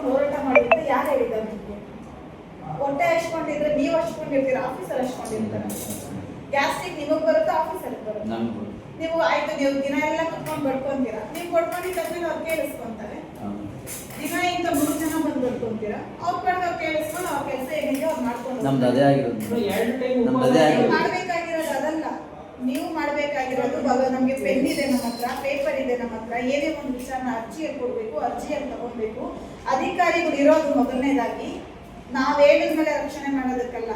ಹಚ್ಕೊಂಡು ಹೋರಾಟ ಮಾಡಿದ್ರೆ ಯಾರು ಹೇಳಿದ್ದಾರೆ ನಿಮಗೆ? ಹೊಟ್ಟೆ ಹಚ್ಕೊಂಡಿದ್ರೆ ನೀವು ಹಚ್ಕೊಂಡಿರ್ತೀರ? ಆಫೀಸರ್ ಹಚ್ಕೊಂಡಿರ್ತಾರೆ. ಗ್ಯಾಸ್ಟ್ರಿಕ್ ನಿಮಗೆ ಬರುತ್ತಾ? ಆಫೀಸರ್ ಬರುತ್ತೆ? ನೀವು ಆಯ್ತು ನೀವು ದಿನ ಎಲ್ಲ ಕುತ್ಕೊಂಡು ಬಡ್ಕೊಂತೀರಾ? ನೀವು ಬಡ್ಕೊಂಡಿದ್ದಾದ್ಮೇಲೆ ಅವ್ರು ಕೇಳಿಸ್ಕೊಂತಾರೆ. ದಿನ ಇಂತ ಮೂರು ಜನ ಬಂದು ಬಡ್ಕೊಂತೀರಾ? ಅವ್ರ ಕಡೆ ಅವ್ರು ಕೇಳಿಸ್ಕೊಂಡು ಅವ್ರ ಕೆಲಸ ಏನಿದೆ ಅವ್ರು ಮಾಡ್ಕೊಂಡು ನಮ್ದು ಅದೇ ಆಗಿರೋದು. ಎರಡು ಟೈಮ್ ನಮ್ದು ಅದೇ ನೀವು ಆಗಿರೋದು ಮಾಡ್ಬೇಕಾಗಿರೋದು ಅದಲ್ಲ ನೀವು ಮಾಡಬೇಕಾಗಿರೋದು ನಮಗೆ ಪೆನ್ ಇದೆ ನಮ್ಮ ಹತ್ರ ಪೇಪರ್ ಇದೆ ನಮ್ಮ ಹತ್ರ, ಏನೇ ಒಂದು ವಿಷಯನ ಅರ್ಜಿಯಲ್ಲಿ ಕೊಡಬೇಕು, ಅರ್ಜಿಯಲ್ಲಿ ತಗೊಬೇಕು ಅಧಿಕಾರಿಗಳು ಇರೋದು ಮೊದಲನೇದಾಗಿ, ನಾವ್ ಹೇಳಿದ್ಮೇಲೆ ರಕ್ಷಣೆ ಮಾಡೋದಕ್ಕಲ್ಲ.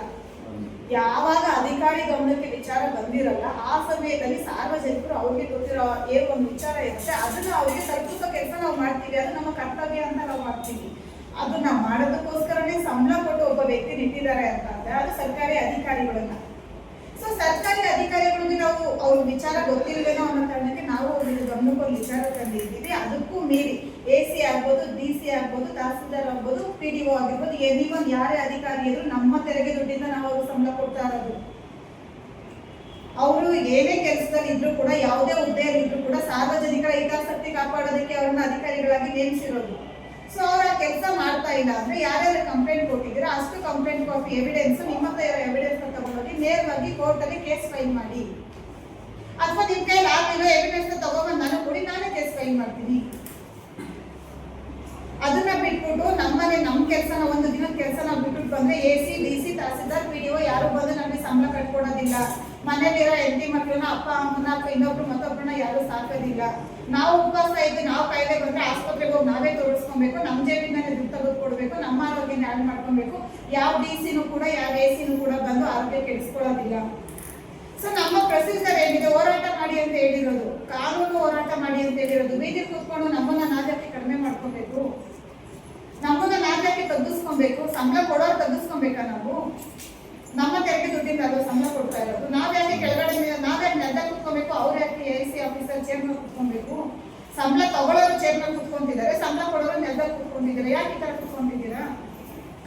ಯಾವಾಗ ಅಧಿಕಾರಿ ಗಮನಕ್ಕೆ ವಿಚಾರ ಬಂದಿರಲ್ಲ, ಆ ಸಮಯದಲ್ಲಿ ಸಾರ್ವಜನಿಕರು ಅವ್ರಿಗೆ ಗೊತ್ತಿರೋ ಏನು ಒಂದು ವಿಚಾರ ಇರುತ್ತೆ, ಅದನ್ನ ಅವ್ರಿಗೆ ತಲುಪಿಸೋ ಕೆಲಸ ನಾವು ಮಾಡ್ತೀವಿ, ಅದು ನಮ್ಮ ಕರ್ತವ್ಯ ಅಂತ ನಾವು ಮಾಡ್ತೀವಿ. ಅದು ನಾವು ಮಾಡೋದಕ್ಕೋಸ್ಕರನೇ ಸಂಬಳ ಕೊಟ್ಟು ಒಬ್ಬ ವ್ಯಕ್ತಿ ನಿಂತಿದ್ದಾರೆ ಅಂತ ಅಂದ್ರೆ ಅದು ಸರ್ಕಾರಿ ಅಧಿಕಾರಿಗಳನ್ನ. ಸೊ ಸರ್ಕಾರಿ ಅಧಿಕಾರಿಗಳಿಗೆ ನಾವು ಅವ್ರ ವಿಚಾರ ಗೊತ್ತಿಲ್ವೇನೋ ಅನ್ನೋ ಕಾರಣಕ್ಕೆ ನಾವು ಅವ್ರಿಗೆ ಗಮನಕ್ಕೆ ವಿಚಾರ ತಂದಿದ್ದೀವಿ ಅದಕ್ಕೂ ಮೀರಿ ಎ ಸಿ ಆಗ್ಬೋದು ಡಿ ಸಿ ಆಗ್ಬೋದು, ತಹಸೀಲ್ದಾರ್ ಆಗ್ಬೋದು, ಪಿ ಡಿ ಒ ಆಗಿರ್ಬೋದು ಎನಿ ಒನ್ ಯಾರೇ ಅಧಿಕಾರಿ ಇದ್ರು ನಮ್ಮ ತೆರಿಗೆ ದುಡ್ಡಿಂದ ನಾವು ಅವ್ರಿಗೆ ಸಂಬಳ ಕೊಡ್ತಾ ಇರೋದು. ಅವರು ಏನೇ ಕೆಲಸದಲ್ಲಿ ಇದ್ರು ಕೂಡ, ಯಾವುದೇ ಹುದ್ದೆಯಲ್ಲಿ ಇದ್ರು ಕೂಡ ಸಾರ್ವಜನಿಕರ ಹಿತಾಸಕ್ತಿ ಕಾಪಾಡೋದಕ್ಕೆ ಅವ್ರನ್ನ ಅಧಿಕಾರಿಗಳಾಗಿ ನೇಮಿಸಿರೋದು. ಸೊ ಅವ್ರ ಕೆಲಸ ಮಾಡ್ತಾ ಇಲ್ಲ. ಅಂದ್ರೆ ಯಾರ್ಯಾರು ಕಂಪ್ಲೇಂಟ್ ಕೊಟ್ಟಿದ್ರೆ ಅಷ್ಟು ಕಂಪ್ಲೇಂಟ್ ಕಾಪಿ ಎವಿಡೆನ್ಸ್ ನಿಮ್ಮ ಹತ್ರ ಇರೋ ಎವಿಡೆನ್ಸ್ ತಗೊಂಡೋಗಿ ನೇರವಾಗಿ ಕೋರ್ಟ್ ಅಲ್ಲಿ ಕೇಸ್ ಫೈಲ್ ಮಾಡಿ. ಅಥವಾ ನಿಮ್ ಕೈಲಿ ಆಗಿರೋ ಎವಿಡೆನ್ಸ್ ತಗೊಂಡ್ಬಂದು ನಾನು ಕೊಡಿ ನಾನೇ ಕೇಸ್ ಫೈಲ್ ಮಾಡ್ತೀನಿ. ಅದನ್ನ ಬಿಟ್ಬಿಟ್ಟು ನಮ್ಮನೆ ನಮ್ಮ ಕೆಲಸನ, ಒಂದು ದಿನದ ಕೆಲಸ ನಾವು ಬಿಟ್ಬಿಟ್ಟು ಬಂದ್ರೆ A C D C tahsildar P D ಯಾರು ಬಂದು ನಮಗೆ ಸಂಬಳ ಕಟ್ಕೊಡೋದಿಲ್ಲ. ಮನೇಲಿರೋ ಹೆಂಡತಿ ಮಕ್ಕಳನ್ನ ಅಪ್ಪ, ಅಮ್ಮನ ಅಥವಾ ಇನ್ನೊಬ್ರು ಯಾರು ಸಾಕೋದಿಲ್ಲ ನಾವು ಉಪವಾಸ ಇದ್ದು ನಾವು ಕಾಯಿಲೆ ಬಂದ್ರೆ ಆಸ್ಪತ್ರೆಗೆ ಹೋಗಿ ನಾವೇ ತೋರಿಸ್ಕೊಬೇಕು, ನಮ್ಮ ಜೇಬಿನಲ್ಲಿ ದುಡ್ಡು ತೆಗೆದು ಕೊಡಬೇಕು, ನಮ್ಮ ಆರೋಗ್ಯನ ಹಾಳು ಮಾಡ್ಕೊಬೇಕು, ಯಾವ ಡಿ ಸಿನೂ ಕೂಡ, ಯಾವ ಎ ಸಿನೂ ಕೂಡ ಬಂದು ಆರೋಗ್ಯ ಕೆಡಿಸ್ಕೊಳ್ಳೋದಿಲ್ಲ. ಸೊ ನಮ್ಮ ಪ್ರೊಸೀಜರ್ ಏನಿದೆ? ಹೋರಾಟ ಮಾಡಿ ಅಂತ ಹೇಳಿರೋದು. ಕಾನೂನು ಹೋರಾಟ ಮಾಡಿ ಅಂತ ಹೇಳಿರೋದು. ಬೀದಿ ಕೂತ್ಕೊಂಡು ನಮ್ಮನ್ನ ನಾಜಕ್ಕೆ ಕಡಿಮೆ ಮಾಡ್ಕೋಬೇಕು. ನಮ್ಮನ್ನ ನಾಜಕ್ಕೆ ತಗ್ಗಿಸ್ಕೊಬೇಕು ಸಂಬಳ ಕೊಡೋರು ತಗ್ಗಿಸ್ಕೊಬೇಕಾ ನಾವು? ನಮ್ಮ ತೆರಿಗೆ ದುಡ್ಡಿಂದ ಅದು ಸಂಬಳ ಕೊಡ್ತಾ ಇರೋದು. ನಾವ್ ಯಾಕೆ ಕೆಳಗಡೆ ಮೇಲೆ- ನಾವ್ ಯಾಕೆ ನೆಲದ ಕುತ್ಕೊಬೇಕು ಅವ್ರು ಯಾಕೆ ಎ ಸಿ ಚೇರ್ಮನ್ ಕುತ್ಕೊಬೇಕು ಸಂಬಳ ತಗೊಳ್ಳೋರು ಚೇರ್ಮನ್ ಕುತ್ಕೊಂತಿದ್ದಾರೆ ಸಂಬಳ ಕೊಡೋರು ನೆಲದಲ್ಲಿ ಕುತ್ಕೊಂಡಿದ್ದಾರೆ. ಯಾಕೆ ಈ ತರ ಕುತ್ಕೊಂಡಿದ್ದೀರಾ?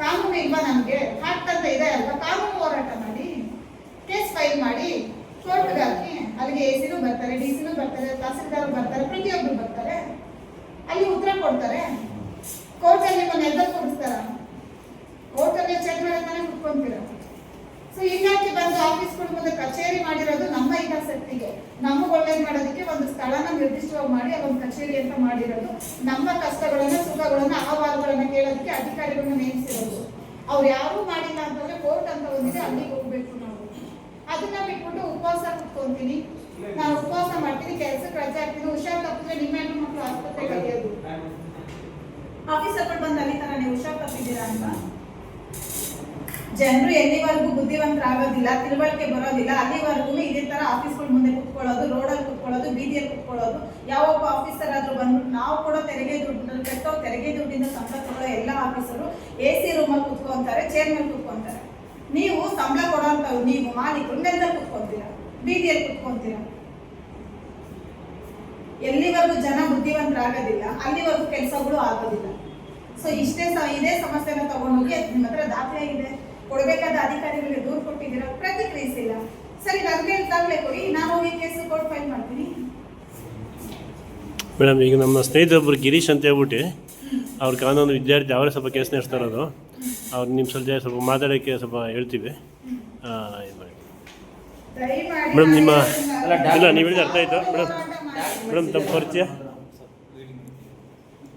ಕಾನೂನು ಇಲ್ವಾ ನಮ್ಗೆ? ಹಾಕ್ತಂತ ಇದೆ ಅಲ್ವಾ? ಕಾನೂನು ಹೋರಾಟ ಮಾಡಿ, ಕೇಸ್ ಫೈಲ್ ಮಾಡಿ, ಕೋರ್ಟ್ಗೆ ಹಾಕಿ, ಅಲ್ಲಿಗೆ ಎ ಸಿನೂ ಬರ್ತಾರೆ ಡಿ ಸಿನೂ ಬರ್ತಾರೆ, ತಹಸೀಲ್ದಾರ್ ಬರ್ತಾರೆ, ಪ್ರತಿಯೊಬ್ರು ಬರ್ತಾರೆ. ಅಲ್ಲಿ ಉತ್ತರ ಕೊಡ್ತಾರೆ. ಕೋರ್ಟಲ್ಲಿ ನಿಮ್ಮ ನೆಲದಲ್ಲಿ ಕೊಡಿಸ್ತಾರ ಕೋರ್ಟಲ್ಲಿ ಚೆಕ್ ತಾನೇ ಕುತ್ಕೊಂತೀರ? ಸೊ ಈಗ ಆಫೀಸ್ಗಳ ಮುಂದೆ ಕಚೇರಿ ಮಾಡಿರೋದು ನಮ್ಮ ಹಿತಾಸಕ್ತಿಗೆ. ನಮಗೆ ಒಳ್ಳೇದ್ ಮಾಡೋದಕ್ಕೆ ಒಂದು ಸ್ಥಳನ ನಿರ್ದಿಷ್ಟವಾಗಿ ಮಾಡಿ ಅದೊಂದು ಕಚೇರಿ ಅಂತ ಮಾಡಿರೋದು. ನಮ್ಮ ಕಷ್ಟಗಳನ್ನ, ಸುಖಗಳನ್ನ, ಅಹವಾಲುಗಳನ್ನ ಕೇಳೋದಕ್ಕೆ ಅಧಿಕಾರಿಗಳನ್ನ ನೇಮಿಸಿರೋದು. ಅವ್ರು ಯಾರು ಮಾಡಿಲ್ಲ ಅಂತಂದ್ರೆ ಕೋರ್ಟ್ ಅಂತ ಒಂದಿದೆ, ಅಲ್ಲಿಗೆ ಹೋಗ್ಬೇಕು ನಾವು. ಅದನ್ನ ಬಿಟ್ಬಿಟ್ಟು ಉಪವಾಸ ಕುತ್ಕೊಂತೀನಿ. ನಾನು ಉಪವಾಸ ಮಾಡ್ತೀನಿ ಕೆಲ್ಸಕ್ಕೆ ರಜೆ ಹಾಕ್ತೀನಿ. ಹುಷಾರ್ ತಪ್ಪಿದ್ರೆ ನಿಮ್ಮ ಹೆಣ್ಣು ಮಕ್ಕಳು ಆಸ್ಪತ್ರೆಗೆ ಆಫೀಸರ್ಗಳು ಬಂದು ತರ ನೀವು ಹುಷಾರ್ ತಪ್ಪಿದ್ದೀರಾ ಅಂತ? ಜನರು ಎಲ್ಲಿವರೆಗೂ ಬುದ್ಧಿವಂತರಾಗೋದಿಲ್ಲ, ತಿಳುವಳಿಕೆ ಬರೋದಿಲ್ಲ, ಅಲ್ಲಿವರೆಗೂ ಇದೇ ತರ ಆಫೀಸ್ಗಳ ಮುಂದೆ ಕುತ್ಕೊಳ್ಳೋದು ರೋಡಲ್ಲಿ ಕುತ್ಕೊಳ್ಳೋದು ಬೀದಿಯಲ್ಲಿ ಕುತ್ಕೊಳ್ಳೋದು. ಯಾವೊಬ್ಬ ಆಫೀಸರ್ ಆದ್ರೂ ಬಂದ್ಬಿಟ್ಟು ನಾವು ಕೂಡ ತೆರಿಗೆ ದುಡ್ಡು ಕಟ್ಟೋ ತೆರಿಗೆ ದುಡ್ಡಿಂದ ಸಂಬಳ ಕೊಡೋ ಎಲ್ಲ ಆಫೀಸರು ಎ ಸಿ ರೂಮಲ್ಲಿ ಕುತ್ಕೊಂತಾರೆ ಚೇರ್ ಮೇಲೆ ಕುತ್ಕೊಂತಾರೆ. ನೀವು ಸಂಬಳ ಕೊಡೋಂಥವ್ರು ನೀವು, ಮಾಲೀಕರು, ನೆಲದಲ್ಲಿ ಕುತ್ಕೊಂತೀರಾ ಬೀದಿಯಲ್ಲಿ ಕುತ್ಕೊಂತೀರಾ. ಎಲ್ಲಿವರೆಗೂ ಜನ ಬುದ್ಧಿವಂತರಾಗೋದಿಲ್ಲ, ಅಲ್ಲಿವರೆಗೂ ಕೆಲಸಗಳು ಆಗೋದಿಲ್ಲ. ಸೊ ಇಷ್ಟೇ ಇದೇ ಸಮಸ್ಯೆನ ತಗೊಂಡೋಗಿ ನಿಮ್ಮ ಹತ್ರ ದಾಖಲೆ ಇದೆ ಕೊಡಬೇಕಾದ ಅಧಿಕಾರಿಗಳಿಗೆ ದೂರು ಕೊಟ್ಟಿದ್ದೀರಾ? ಪ್ರತಿಕ್ರಿಯಿಸಿಲ್ಲ. ಸರಿ ನನ್ನ ಕೈಲಿ ದಾಖಲೆ ಕೊಡಿ ನಾನು ಹೋಗಿ ಕೇಸು ಕೋರ್ಟ್ ಫೈಲ್ ಮಾಡ್ತೀನಿ. ಮೇಡಮ್ ಈಗ ನಮ್ಮ ಸ್ನೇಹಿತರೊಬ್ಬರು ಗಿರೀಶ್ ಅಂತ ಹೇಳ್ಬಿಟ್ಟು ಅವ್ರ ಕಾನೂನು ವಿದ್ಯಾರ್ಥಿ ಅವರೇ ಸ್ವಲ್ಪ ಕೇಸ್ ನಡೆಸ್ತಾ ಇರೋದು. ಅವ್ರು ನಿಮ್ಮ ಸಲ ಸ್ವಲ್ಪ ಮಾತಾಡೋಕ್ಕೆ ಸ್ವಲ್ಪ ಹೇಳ್ತೀವಿ. ಇದು ಮಾಡಿ. ಮೇಡಮ್, ನಿಮ್ಮ- ಇಲ್ಲ, ನೀವು ಹೇಳಿದ ಅರ್ಥ ಆಯ್ತು. ಮೇಡಮ್. ಮೇಡಮ್ ತಮ್ಮ ಪರಿಚಯ?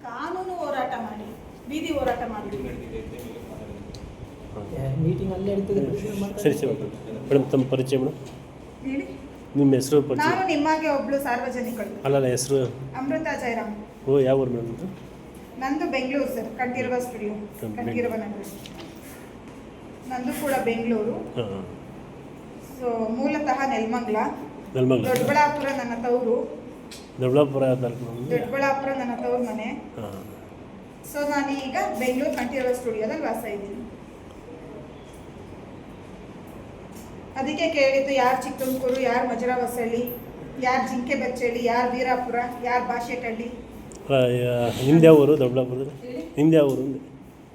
ಕಾನೂನು ಹೋರಾಟ ಮಾಡಿ ಬೀದಿ ಹೋರಾಟ ಮಾಡಿ. ಮೀಟಿಂಗ್ ಅಲ್ಲೇ ಇರ್ತದೆ ಸರಿ ಸರಿ. ಮೇಡಮ್ ತಮ್ಮ ಪರಿಚಯ ಮೇಡಮ್? ಹೇಳಿ? ನಿಮ್ಮ ಹೆಸರು ಪರಿಚಯ? ನಾನು ನಿಮಗೆ ಒಬ್ಳು ಸಾರ್ವಜನಿಕಳು. ಅಲ್ಲಲ್ಲ ಹೆಸರು? ಅಮೃತ ಜಯರಾಮ್. ಓ ಯಾವ ಊರು ಮೇಡಮ್ ಇದು? ನಂದು ಬೆಂಗಳೂರು ಸರ್ ಕಂಠೀರವ ಸ್ಟುಡಿಯೋ ಕಂಠೀರವ ನಗರ. ನಂದು ಕೂಡ ಬೆಂಗಳೂರು. ಸೊ ಮೂಲತಃ ನೆಲಮಂಗ್ಲ. ನೆಲಮಂಗ್ಲ. ದೊಡ್ಡಬಳ್ಳಾಪುರ ನನ್ನ ತವರು. ದೊಡ್ಡಬಳ್ಳಾಪುರ ದೊಡ್ಡಬಳ್ಳಾಪುರ ನನ್ನ ತವರು ಮನೆ. ಸೊ ನಾನು ಈಗ ಬೆಂಗಳೂರು ಕಂಠೀರವ ಸ್ಟುಡಿಯೋದಲ್ಲಿ ವಾಸ ಇದ್ದೀನಿ. ಅದಕ್ಕೆ ಕೇಳಿದ್ದು ಯಾರು ಚಿಕ್ಕಮಕೂರು ಯಾರು ಮಜರಾ ಹೊಸಳ್ಳಿ ಯಾರು ಜಿಂಕೆ ಬಚ್ಚಳ್ಳಿ ಯಾರು ವೀರಾಪುರ ಯಾರು ಬಾಷೆಟಳ್ಳಿ ನಿಮ್ದು ಯಾವ ಊರು? ದೊಡ್ಡಬಳ್ಳಾಪುರದಲ್ಲಿ? ನಿಮ್ದು ಯಾವ ಊರು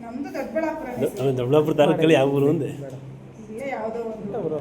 ನಮ್ದು ದೊಡ್ಡಬಳ್ಳಾಪುರ. ದೊಡ್ಡಬಳ್ಳಾಪುರ ತಾಲೂಕಲ್ಲಿ ಯಾವ ಊರು ಒಂದೇ ಯಾವುದೋ ಒಂದು